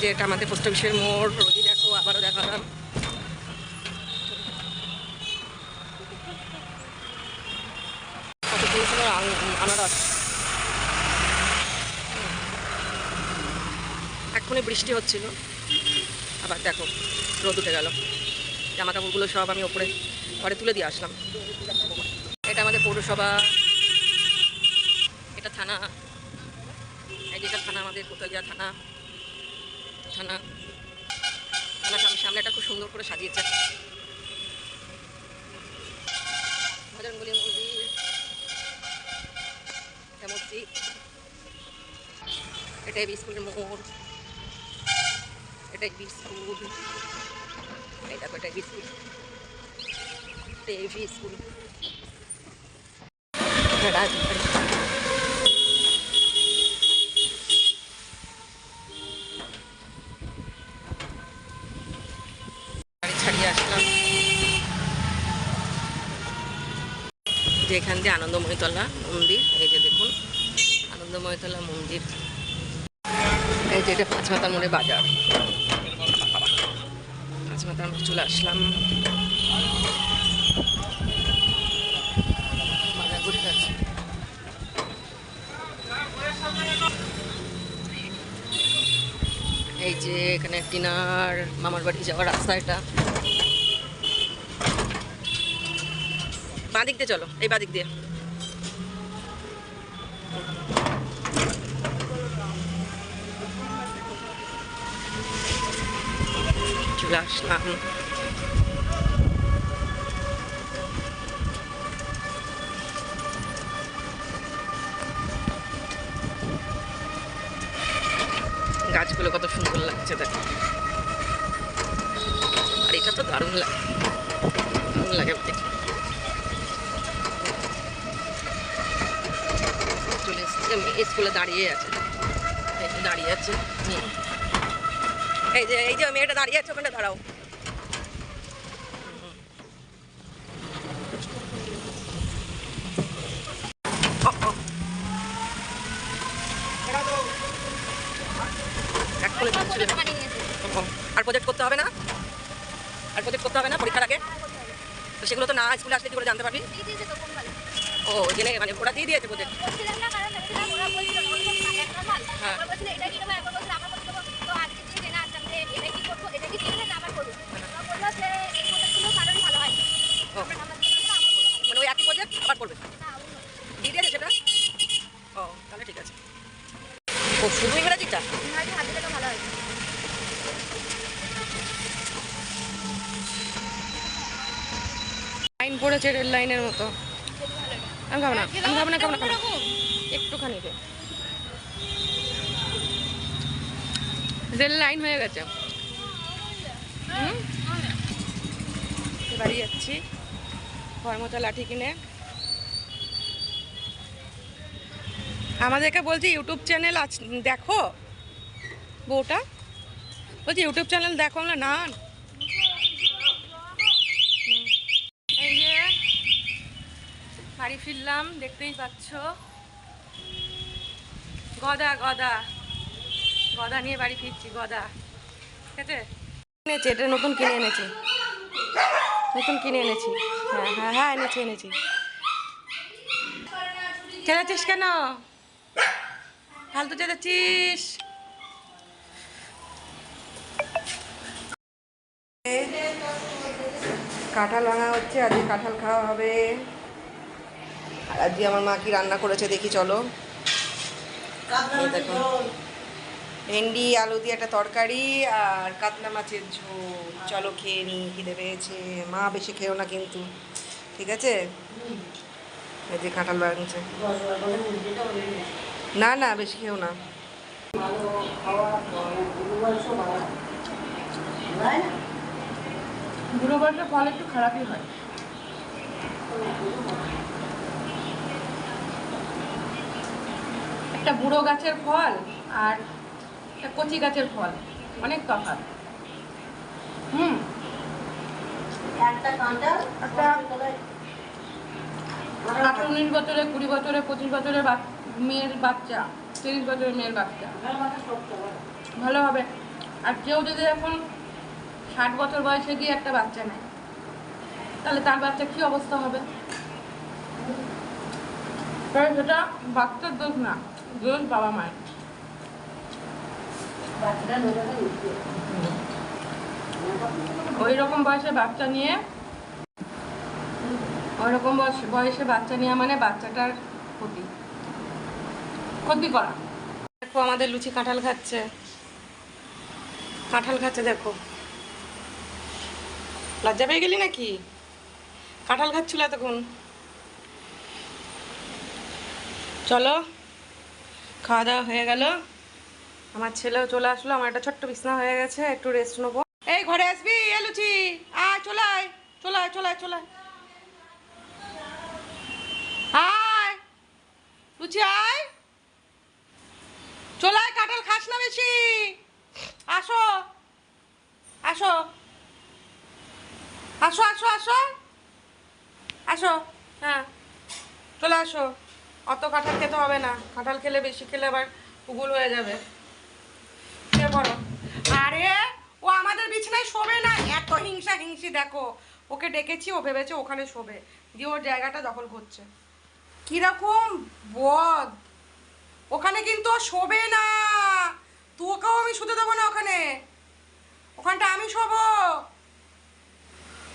যে এটা আমাদের পোস্ট অফিসের মোড় রোজই দেখো, আবারও দেখালাম। আনারস। এক্ষুনি বৃষ্টি হচ্ছিল। আবার দেখো, রোদ উঠে গেল। জামা কাপড়গুলো সব আমি ওপরে, ঘরে তুলে দিয়ে আসলাম। এটা আমাদের পৌরসভা। এটা থানা। এই যেটা থানা, আমাদের কোথায় থানা। থানা। সামনে সামনেটা খুব সুন্দর করে সাজিয়েছে ভজনগুলি মন্দির এটা মসজিদ। এটা এবি মোড়। এটা এবি স্কুল। এই দেখো, এটা এবি স্কুল। এটা এবি স্কুল। রাজবাড়ি গাড়ি ছাড়িয়ে আসলাম যে এখান দিয়ে আনন্দময়তলা মন্দির, এই যে দেখুন আনন্দময়তলা মন্দির। এই যে এটা পাঁচমাতার মোড়ে বাজার। পাঁচমাতার মোড়ে চলে আসলাম। এই যে এখানে টিনার মামার বাড়ি যাওয়ার রাস্তা এটা। বাঁ দিক দিয়ে চলো, এই বাঁ দিক দিয়ে। চলে আসলাম। গাছগুলো কত সুন্দর লাগছে, দেখো। আর এটা তো দারুণ লাগে দারুণ লাগে দেখতে চলে এসেছি আমি স্কুলে দাঁড়িয়ে আছে। দাঁড়িয়ে আছে। এই যে এই যে মেয়েটা দাঁড়িয়ে আছে ওখানে দাঁড়াও। আর প্রজেক্ট করতে হবে না? আর প্রজেক্ট করতে হবে না পরীক্ষার আগে? তো সেগুলো তো না স্কুলে আসলে কি করে জানতে পারবি? ও জেনে মানে ওরা দিয়ে দিয়েছে প্রজেক্ট মানে ওই শুধু ইংরাজিটা? লাইন পড়েছে রেল লাইনের মতো। আমি খাব না, আমি খাব না খাব না। একটুখানি রেল লাইন হয়ে গেছে। বাড়ি যাচ্ছি। কর্মতা লাঠি কিনে। আমাদেরকে বলছি ইউটিউব চ্যানেল দেখো? বউটা? বলছি ইউটিউব চ্যানেল দেখো না না এই যে, বাড়ি ফিরলাম, দেখতেই পাচ্ছ। গদা গদা। গদা নিয়ে বাড়ি ফিরছি গদা। ঠিক আছে? এনেছি এটা নতুন কিনে এনেছি। নতুন কিনে এনেছি। হ্যাঁ হ্যাঁ হ্যাঁ এনেছি এনেছি। চেঁচাচ্ছিস কেন? ফালতু চেঁচাচ্ছিস। কাঁঠাল ভাঙা হচ্ছে আজকে কাঁঠাল খাওয়া হবে। আর আজকে আমার মা কি রান্না করেছে দেখি চলো। দেখো। ভেন্ডি, আলু দিয়ে একটা তরকারি আর কাতলা মাছের ঝোল। চলো খেয়ে নি, খিদে পেয়েছে। মা বেশি খেও না কিন্তু, ঠিক আছে? যে কাঁঠাল বানিয়েছে না না, বেশি খেও না। বুড়ো ফল একটু খারাপই হয়। একটা বুড়ো গাছের ফল আর কচি গাছের ফল অনেক তফাৎ। হুম। আঠারো উনিশ বছরে কুড়ি বছরে পঁচিশ বছরের মেয়ের বাচ্চা তিরিশ বছরের মেয়ের বাচ্চা। ভালো হবে। আর কেউ যদি এখন ষাট বছর বয়সে গিয়ে একটা বাচ্চা নেয় তাহলে তার বাচ্চা কি অবস্থা হবে? সেটা বাচ্চার দোষ না দোষ বাবা মায়ের ওই রকম বয়সে বাচ্চা নিয়ে ওই রকম বয়স- বাচ্চা নেওয়া মানে বাচ্চাটার ক্ষতি। ক্ষতি করা। দেখো আমাদের লুচি কাঁঠাল খাচ্ছে। কাঁঠাল খাচ্ছে দেখো। লজ্জা পেয়ে গেলি নাকি? কাঁঠাল খাচ্ছিল এতক্ষণ। চলো, খাওয়া দাওয়া হয়ে গেল। আমার ছেলেও চলে আসলো, আমার একটা ছোট্ট বিছনা হয়ে গেছে, একটু রেস্ট নেব। এই ঘরে আসবি, এ লুচি, আয়, চলে আয় চলে আয় চলে আয় চলে আয়। আয়, লুচি আয়। চলে আয়, কাঁঠাল খাস না বেশি। আসো আসো। আসো আসো আসো। আসো হ্যাঁ। চলে আসো। অত কাঁঠাল খেতে হবে না। কাঁঠাল খেলে বেশি খেলে আবার উগুল হয়ে যাবে। শুয়ে আরে, ও আমাদের বিছানায় শোবে না। এত হিংসা হিংসি, দেখো। ওকে ডেকেছি, ও ভেবেছে ওখানে শোবে। দিয়ে ওর জায়গাটা দখল করছে। কীরকম বদ। ওখানে কিন্তু ও শোবে না। তোকেও আমি শুতে দেবো না ওখানে। ওখানটা আমি শোবো।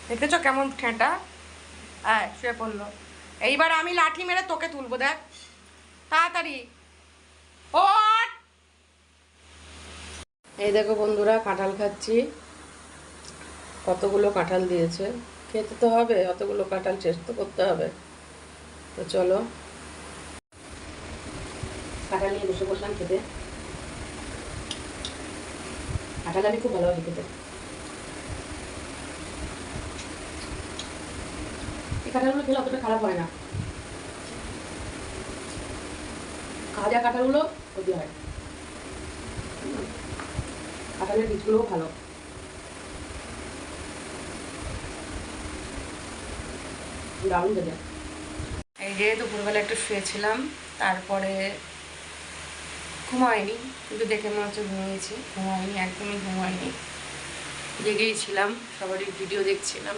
দেখেছ কেমন ঠেঁটা হ্যাঁ শুয়ে পড়ল। এইবার আমি লাঠি মেরে তোকে তুলবো, দেখ। তাড়াতাড়ি। ওঠ এই দেখো বন্ধুরা, কাঁঠাল খাচ্ছি। কতগুলো কাঁঠাল দিয়েছে। খেতে তো হবে, অতগুলো কাঁঠাল শেষ তো করতে হবে। তো চলো। কাঁঠাল নিয়ে বসে বসলাম খেতে। কাঁঠাল আমি খুব ভালোবাসি খেতে। এই কাঁঠালগুলো খেলে অতটা খারাপ হয় না। কাঁচা কাঁঠালগুলো ক্ষতি হয়। কাঁঠালের বীজগুলোও ভালো। এই যে দুপুরবেলা একটু শুয়েছিলাম, তারপরে ঘুমায়নি, কিন্তু দেখে মনে হচ্ছে ঘুমিয়েছি। ঘুমায়নি, একদমই ঘুমায়নি। জেগেই ছিলাম, সবারই ভিডিও দেখছিলাম।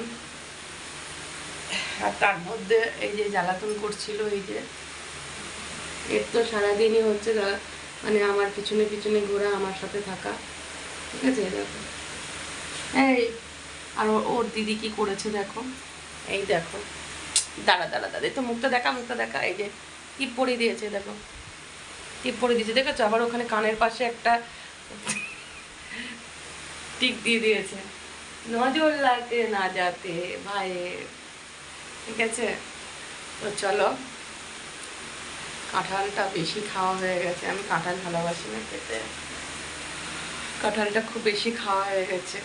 আর তার মধ্যে এই যে জ্বালাতন করছিল, এই যে এর তো সারাদিনই হচ্ছে মানে আমার পিছনে পিছনে ঘোরা, আমার সাথে থাকা। ঠিক আছে, দেখো। এই, আর ওর দিদি কি করেছে দেখো? এই দেখো। দাঁড়া দাঁড়া দাঁড়া। তো মুখটা দেখা মুখটা দেখা। এই যে টিপ পরিয়ে দিয়েছে, দেখো। টিপ পরিয়ে দিয়েছে, দেখেছ? আবার ওখানে কানের পাশে একটা টিপ দিয়ে দিয়েছে। নজর লাগতে না যাতে ভাইয়ের ঠিক আছে? তো চলো। কাঁঠালটা বেশি খাওয়া হয়ে গেছে। আমি কাঁঠাল ভালোবাসি না খেতে। কাঁঠালটা খুব বেশি খাওয়া হয়ে গেছে।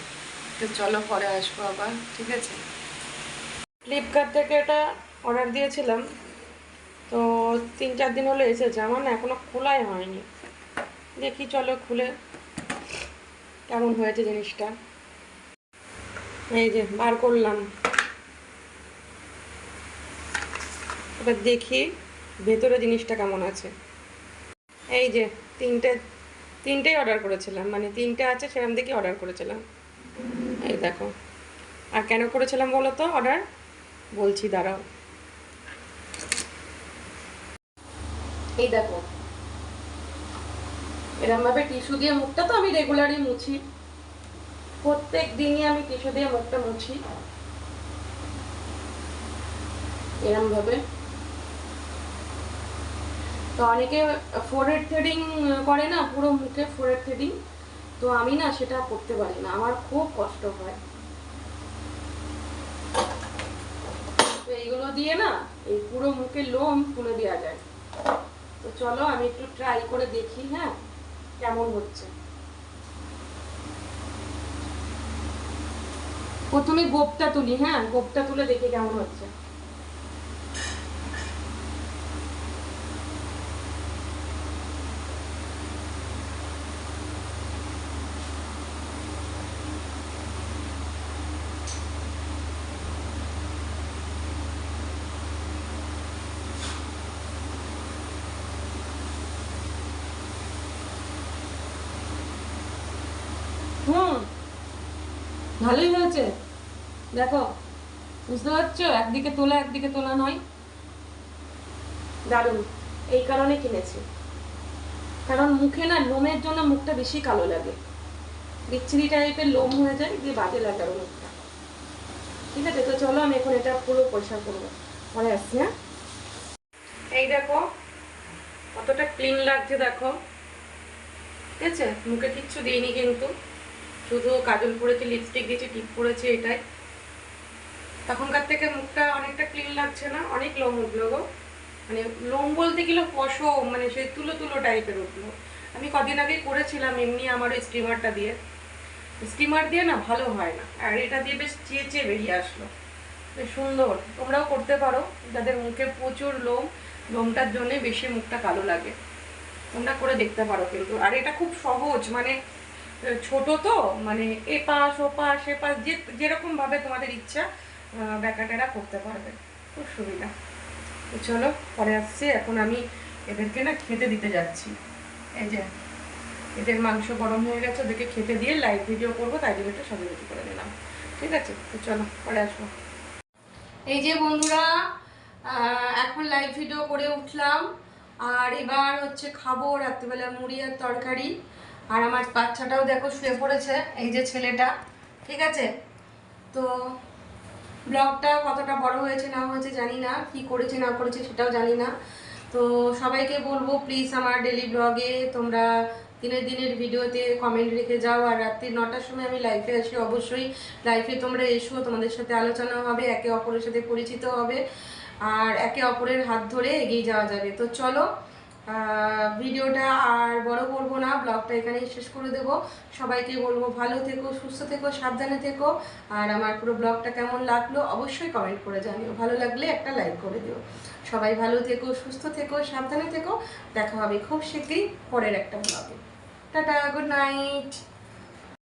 তো চলো পরে আসব আবার, ঠিক আছে? ফ্লিপকার্ট থেকে এটা অর্ডার দিয়েছিলাম। তো তিন চার দিন হলো এসেছে, আমার না এখনও খোলাই হয়নি। দেখি চলো খুলে কেমন হয়েছে জিনিসটা। এই যে বার করলাম। এবার দেখি ভেতরে জিনিসটা কেমন আছে। এই যে তিনটে তিনটেই অর্ডার করেছিলাম। মানে তিনটে আছে সেরকম দেখে অর্ডার করেছিলাম। এই দেখো। আর কেন করেছিলাম বলো তো অর্ডার বলছি, দাঁড়াও। এই দেখো। এরকম ভাবে টিস্যু দিয়ে মুখটা তো আমি রেগুলারই মুছি। প্রত্যেক দিনই আমি টিস্যু দিয়ে মুখটা মুছি। এরম ভাবে তো অনেকে ফোরেড থ্রেডিং করে না, পুরো মুখে ফোরেড থ্রেডিং তো আমি না সেটা করতে পারি না, আমার খুব কষ্ট হয়। তো এইগুলো দিয়ে না, এই পুরো মুখে লোম তুলে দেওয়া যায়। তো চলো আমি একটু ট্রাই করে দেখি হ্যাঁ কেমন হচ্ছে। প্রথমে গোপটা তুলি হ্যাঁ গোপটা তুলে দেখি কেমন হচ্ছে। ভালোই হয়েছে। দেখো, বুঝতে পারছ? একদিকে তোলা একদিকে তোলা নয়। দারুণ। এই কারণে কিনেছি। কারণ মুখে না লোমের জন্য মুখটা বেশি কালো লাগে। বিচ্ছিরি টাইপের লোম হয়ে যায়, দিয়ে বাজে লাগে আরও মুখটা। ঠিক আছে, তো চলো আমি এখন এটা পুরো পরিষ্কার করব। পরে আসছি হ্যাঁ? এই দেখো, কতটা ক্লিন লাগছে, দেখো। ঠিক আছে? মুখে কিচ্ছু দিইনি কিন্তু। শুধু কাজল পরেছি লিপস্টিক দিয়েছি, টিপ পরেছি, এটাই। তখনকার থেকে মুখটা অনেকটা ক্লিন লাগছে না? অনেক লোম উঠল গো। মানে লোম বলতে গেলে পশম মানে সেই তুলো তুলো টাইপের উঠল। আমি কদিন আগে করেছিলাম এমনি আমার ওই স্টিমারটা দিয়ে। স্টিমার দিয়ে না ভালো হয় না। আর এটা দিয়ে বেশ চেয়ে চেয়ে বেরিয়ে আসলো। বেশ সুন্দর। তোমরাও করতে পারো। যাদের মুখে প্রচুর লোম লোমটার জন্যে বেশি মুখটা কালো লাগে। তোমরা করে দেখতে পারো কিন্তু। আর এটা খুব সহজ মানে ছোট তো মানে এ পাশ ও পাশ এ পাশ যে যেরকম ভাবে তোমাদের ইচ্ছা ব্যাকাটেরা করতে পারবে। খুব সুবিধা। তো চলো, পরে আসছি। এখন আমি এদেরকে না খেতে দিতে যাচ্ছি। এই যে, এদের মাংস গরম হয়ে গেছে, ওদেরকে খেতে দিয়ে লাইভ ভিডিও করব, তাই জন্য একটু সাজুগুজি করে নিলাম। ঠিক আছে? তো চলো, পরে আসব। এই যে বন্ধুরা এখন লাইভ ভিডিও করে উঠলাম। আর এবার হচ্ছে খাব রাত্রিবেলা মুড়ি আর তরকারি। আর আমার বাচ্চাটাও দেখো শুয়ে পড়েছে, এই যে ছেলেটা, ঠিক আছে? তো ব্লগটা কতটা বড় হয়েছে না হয়েছে জানি না, কি করেছে না করেছে সেটাও জানি না। তো সবাইকে বলব প্লিজ আমার ডেলি ব্লগে তোমরা দিনের দিনের ভিডিওতে কমেন্ট রেখে যাও। আর রাত্রি নটার সময় আমি লাইফে আসি, অবশ্যই লাইফে তোমরা এসো, তোমাদের সাথে আলোচনা হবে, একে অপরের সাথে পরিচিত হবে, আর একে অপরের হাত ধরে এগিয়ে যাওয়া যাবে। তো চলো ভিডিওটা আর বড় করব না, ব্লগটা এখানেই শেষ করে দেব। সবাইকে বলব ভালো থেকো, সুস্থ থেকো, সাবধানে থেকো। আর আমার পুরো ব্লগটা কেমন লাগল অবশ্যই কমেন্ট করে জানিও। ভালো লাগলে একটা লাইক করে দিও। সবাই ভালো থেকো, সুস্থ থেকো, সাবধানে থেকো। দেখা হবে খুব শীঘ্রই পরের একটা ব্লগে টাটা গুড নাইট